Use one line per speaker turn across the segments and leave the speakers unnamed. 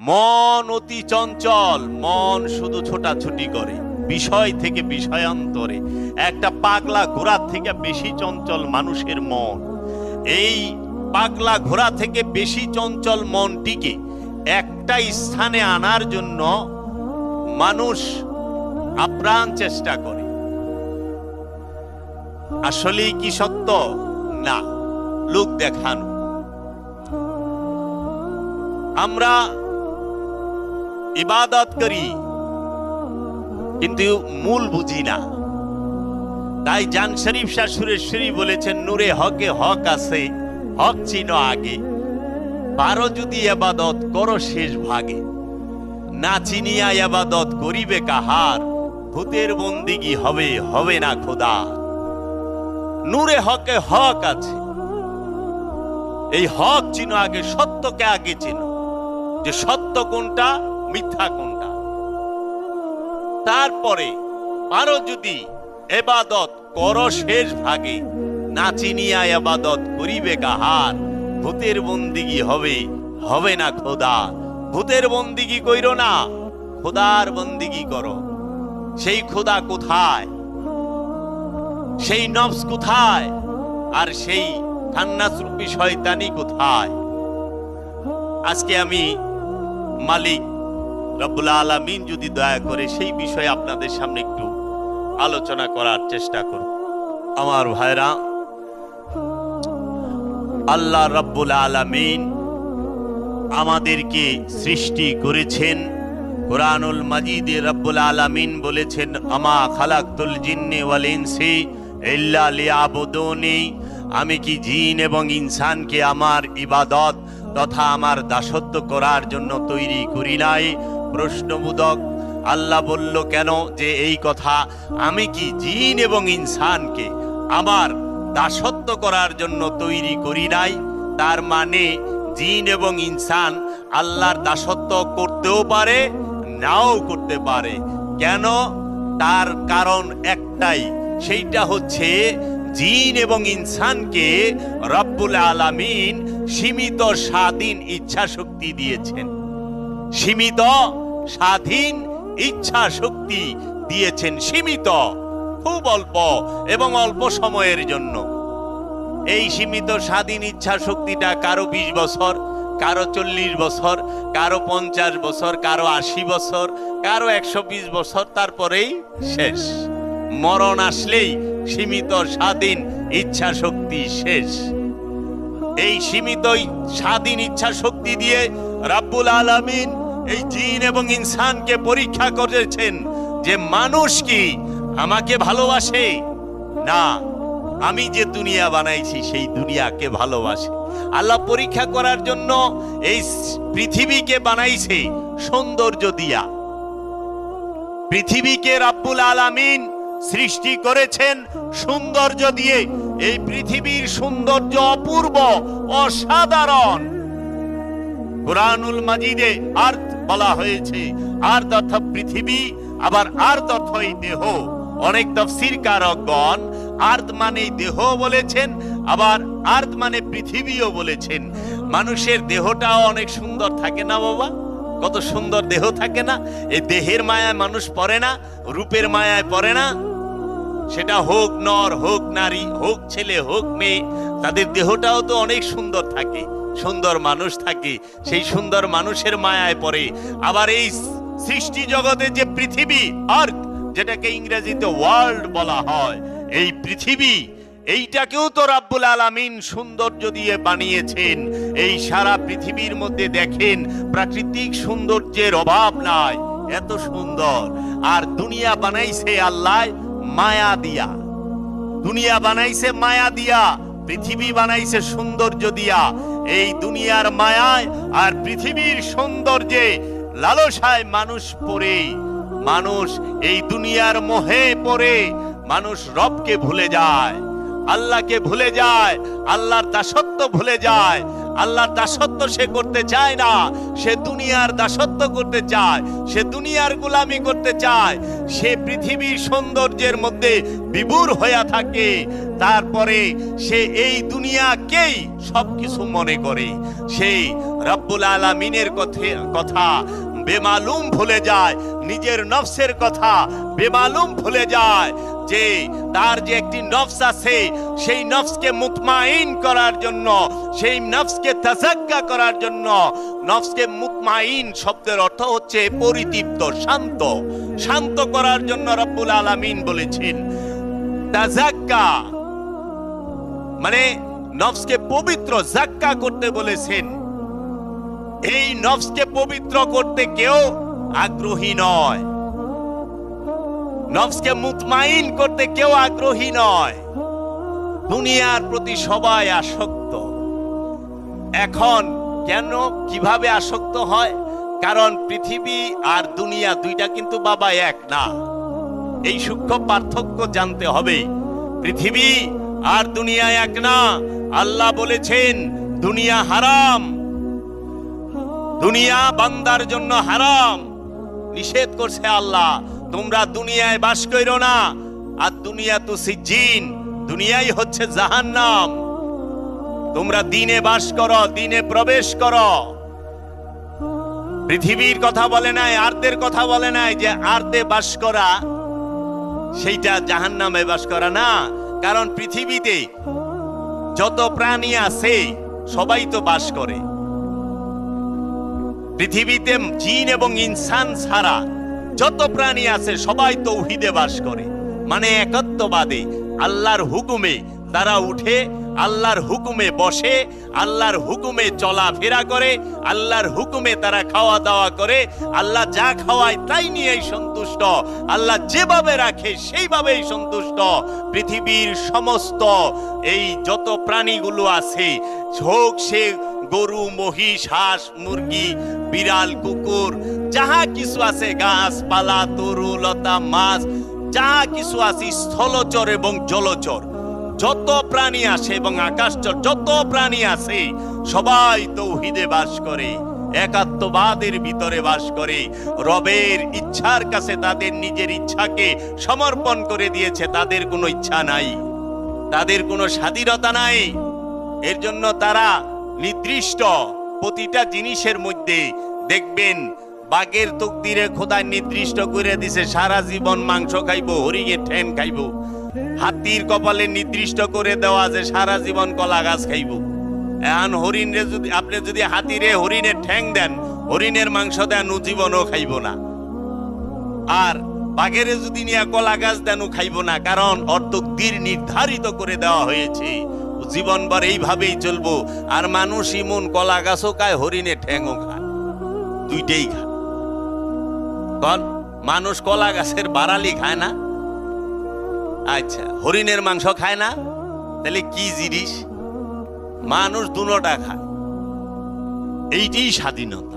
মন অতি চঞ্চল, মন শুধু ছোটাছুটি করে, বিষয় থেকে বিষয়ান্তরে। একটা পাগলা ঘোড়া থেকে বেশি চঞ্চল মানুষের মন। এই পাগলা ঘোড়া থেকে বেশি চঞ্চল মনটিকে একটা স্থানে আনার জন্য মানুষ আপ্রাণ চেষ্টা করে। আসলেই কি সত্য? না। লোক দেখানো। আমরা ইবাদত করি, কিন্তু মূল বুঝি না। তাই জান শরীফ শাহ সুরেশ্বরী বলেছেন, নূরে হকে হক আছে, হক চিনো আগে। পারো যদি এবাদত করো শেষ ভাগে। না চিনিয়া এবাদত করিবে কাহার, ভূতের বন্দিগি হবে হবে না খোদা। নূরে হকে হক আছে। এই হক চিনো আগে, সত্যকে আগে চিনো। যে সত্য কোনটা মিথ্যা কোনটা তারপরে আরও যদি এবাদত কর শেষ ভাগে, না চিনিয়া এবাদত করিবে কাহার? ভূতের বন্দিগি হবে হবে না খোদা। ভূতের বন্দিগি কইরো না, খোদার বন্দিগি করো। সেই খোদা কোথায়? সেই নফস কোথায়? আর সেই খান্নাস রূপী শয়তানি কোথায়? আজকে আমি মালিক রব্বুল আলামিন যদি দয়া করে সেই বিষয়ে আপনাদের সামনে একটু আলোচনা করার চেষ্টা করব আমার ভাইরা, আল্লাহ রব্বুল আলামিন আমাদেরকে সৃষ্টি করেছেন। কোরআনুল মাজিদে রব্বুল আলামিন বলেছেন, আমা খালাকতুল জিন্নে ওয়াল আমি কি জিন এবং ইনসানকে আমার ইবাদত তথা আমার দাসত্ব করার জন্য তৈরি করি নাই? প্রশ্নবোধক আল্লাহ বলল, কেন যে এই কথা? আমি কি জিন এবং ইনসানকে আমার দাসত্ব করার জন্য তৈরি করি নাই? তার মানে জিন এবং ইনসান আল্লাহর দাসত্ব করতেও পারে, নাও করতে পারে। কেন? তার কারণ একটাই, সেইটা হচ্ছে জিন এবং ইনসানকে রব্বুল আলামিন সীমিত স্বাধীন ইচ্ছা শক্তি দিয়েছেন। সীমিত স্বাধীন ইচ্ছা শক্তি দিয়েছেন সীমিত, খুব অল্প এবং অল্প সময়ের জন্য। এই সীমিত স্বাধীন ইচ্ছা শক্তিটা কারও বিশ বছর, কারও চল্লিশ বছর, কারও পঞ্চাশ বছর, কারও আশি বছর, কারও একশো বিশ বছর, তারপরেই শেষ। মরণ আসলেই সীমিত স্বাধীন ইচ্ছা শক্তি শেষ। এই সীমিত স্বাধীন ইচ্ছা শক্তি দিয়ে রাব্বুল আলামিন এই জিন এবং ইনসানকে পরীক্ষা করেছেন যে মানুষ কি আমাকে ভালোবাসে? না, আমি যে দুনিয়া বানাইছি সেই দুনিয়াকে ভালোবাসে। আল্লাহ পরীক্ষা করার জন্য এই পৃথিবীকে বানাইছে সৌন্দর্য দিয়া। পৃথিবীকে রাব্বুল আলামিন সৃষ্টি করেছেন সৌন্দর্য দিয়ে। এই পৃথিবীর সৌন্দর্য অপূর্ব, অসাধারণ। কোরআনুল মাজিদে আর্থ বলা হয়েছে। আর্থ অর্থ পৃথিবী, আবার আর্থ অর্থ দেহ। অনেক তফসির কারকগণ আর্থ মানে দেহ বলেছেন, আবার আর্থ মানে পৃথিবীও বলেছেন। মানুষের দেহটাও অনেক সুন্দর থাকে না বাবা? কত সুন্দর দেহ থাকে না? এই দেহের মায়ায় মানুষ পড়ে না, রূপের মায়ায় পড়ে না। সেটা হোক নর, হোক নারী, হোক ছেলে, হোক মেয়ে, তাদের দেহটাও তো অনেক সুন্দর থাকে। সুন্দর মানুষ থাকে, সেই সুন্দর মানুষের মায়ায় পড়ে। আবার এই সৃষ্টি জগতে যে পৃথিবী আর্থ যেটাকে ইংরেজিতে ওয়ার্ল্ড বলা হয়, এই পৃথিবী, এইটাকেও তো রাব্বুল আলামিন সৌন্দর্য দিয়ে বানিয়েছেন। এই সারা পৃথিবীর মধ্যে দেখেন, প্রাকৃতিক সৌন্দর্যের অভাব নাই, এত সুন্দর। আর দুনিয়া বানাইছে আল্লাহ মায়া দিয়া। দুনিয়া বানাইছে মায়া দিয়া। পৃথিবী বানাইছে সৌন্দর্য দিয়া। এই দুনিয়ার মায়ায় আর পৃথিবীর সৌন্দর্যে লালসায় মানুষ পড়ে। মানুষ এই দুনিয়ার মোহে পড়ে। মানুষ রবকে ভুলে যায়, আল্লাহকে ভুলে যায়, আল্লাহর দাসত্ব ভুলে যায়। আল্লাহর দাসত্ব সে করতে চায় না, সে দুনিয়ার দাসত্ব করতে চায়, সে দুনিয়ার গোলামি করতে চায়। সে পৃথিবীর সৌন্দর্যের মধ্যে বিভোর হইয়া থাকে। তারপরে সে এই দুনিয়াকেই সবকিছু মনে করে। সেই রব্বুল আলামিনের কথে- কথা বেমালুম ভুলে যায়, নিজের নফসের কথা বেমালুম ভুলে যায় যে তার যে একটি নফস আছে সেই নফসকে মুতমাইন করার জন্য, সেই নফসকে তাজাক্কা করার জন্য, নফসকে মুতমাইন শব্দের অর্থ হচ্ছে পরিতৃপ্ত, শান্ত। শান্ত করার জন্য রব্বুল আলামিন বলেছেন তাজাক্কা মানে নফসকে পবিত্র জাক্কা করতে বলেছেন। এই নফসকে পবিত্র করতে কেউ আগ্রহী নয়। নফসকে মুতমাইন করতে কেউ আগ্রহী নয়। দুনিয়ার প্রতি সবাই আসক্ত। এখন কেন, কীভাবে আসক্ত হয়? কারণ পৃথিবী আর দুনিয়া দুইটা কিন্তু বাবা এক না। এই সূক্ষ্ম পার্থক্য জানতে হবে। পৃথিবী আর দুনিয়া এক না। আল্লাহ বলেছেন, দুনিয়া হারাম। দুনিয়া বান্দার জন্য হারাম। নিষেধ করছে আল্লাহ, তোমরা দুনিয়ায় বাস করো না। আর দুনিয়া তো সিজিন দুনিয়াই হচ্ছে জাহান্নাম। তোমরা দিনে বাস করো, দিনে প্রবেশ করো। পৃথিবীর কথা বলে নাই, আর্দের কথা বলে নাই যে আর্দে বাস করা, সেইটা জাহান্নামে বাস করা না। কারণ পৃথিবীতে যত প্রাণী আছে, সবাই তো বাস করে। পৃথিবীতে জিন এবং ইনসান ছাড়া যত প্রাণী আছে, সবাই তৌহিদে বাস করে মানে একত্ববাদে। আল্লাহর হুকুমে তারা উঠে, আল্লাহর হুকুমে বসে, আল্লাহর হুকুমে চলাফেরা করে, আল্লাহর হুকুমে তারা খাওয়া দাওয়া করে, আল্লাহ যা খাওয়ায় তাই নিয়েই সন্তুষ্ট। আল্লাহ যেভাবে রাখে সেইভাবেই সন্তুষ্ট। পৃথিবীর সমস্ত এই যত প্রাণীগুলো আছে, হোক সে গরু, মহিষ, হাঁস, মুরগি, বিড়াল, কুকুর, যাহা কিছু আছে, গাছপালা, তরু, লতা, মাছ যাহা কিছু আছে স্থলচর এবং জলচর। যত প্রাণী আছে এবং আকাশচর যত প্রাণী আছে, সবাই তৌহিদে বাস করে, একাত্মবাদের ভিতরে বাস করে। রবের ইচ্ছার কাছে তাদের নিজের ইচ্ছাকে সমর্পণ করে দিয়েছে, তাদের কোনো ইচ্ছা নাই। তাদের কোনো স্বাধীনতা নাই। এর জন্য তারা নির্দিষ্ট প্রতিটা জিনিসের মধ্যে দেখবেন বাঘের তকদিরে খোদায় নির্দিষ্ট করে দিছে, সারা জীবন মাংস খাইবো হরিণের ঠ্যাং খাইবো। হাতির কপালে নির্দিষ্ট করে দেওয়া যে সারা জীবন কলা গাছ খাইবো। এখন হরিণরে যদি আপনি যদি হাতিরে হরিণের ঠ্যাং দেন, হরিণের মাংস দেন, ও জীবনও খাইবো না। আর বাঘেরে যদি নিয়ে কলা গাছ দেন খাইবো না, কারণ অর্ধকদির নির্ধারিত করে দেওয়া হয়েছে। ও জীবনভর এইভাবেই চলবো, আর মানুষ ইমন কলা গাছও খায়, হরিণে ঠ্যাংও খায়। দুইটাই খায়। কন, মানুষ কলা গাছের বারালি খায় না? আচ্ছা হরিণের মাংস খায় না? তাহলে কি জিনিস? মানুষ দুনোটা খায়। স্বাধীনতা।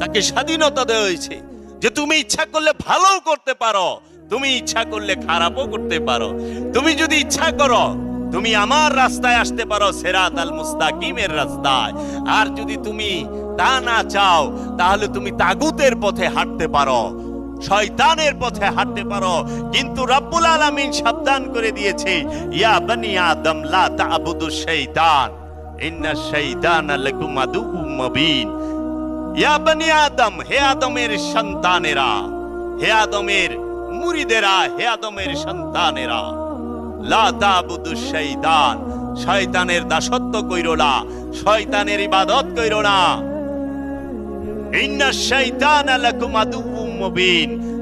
তাকে স্বাধীনতা দেওয়া হয়েছে যে তুমি ইচ্ছা করলে ভালোও করতে পারো, তুমি ইচ্ছা করলে খারাপও করতে পারো। তুমি যদি ইচ্ছা করো, তুমি আমার রাস্তায় আসতে পারো সেরাত আল মুস্তাকিমের রাস্তায়। আর যদি তুমি তা না চাও, তাহলে তুমি তাগুতের পথে হাঁটতে পারো, শয়তানের পথে হাঁটতে পারো। কিন্তু রব্বুল আলামিন সাবধান করে দিয়েছে, ইয়া বনি আদম লা তা'বুদু শাইতান, ইন্না শাইতানা লাকুম আদুউম মুবিন। ইয়া বনি আদম, হে আদমের সন্তানেরা, হে আদমের মুরিদেরা হে আদমের সন্তানেরা, লা তা'বুদু শাইতান, শয়তানের দাসত্ব কইরো না, শয়তানের ইবাদত কইরো না।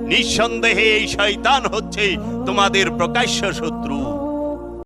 নিঃসন্দেহে এই শয়তান হচ্ছে তোমাদের প্রকাশ্য শত্রু।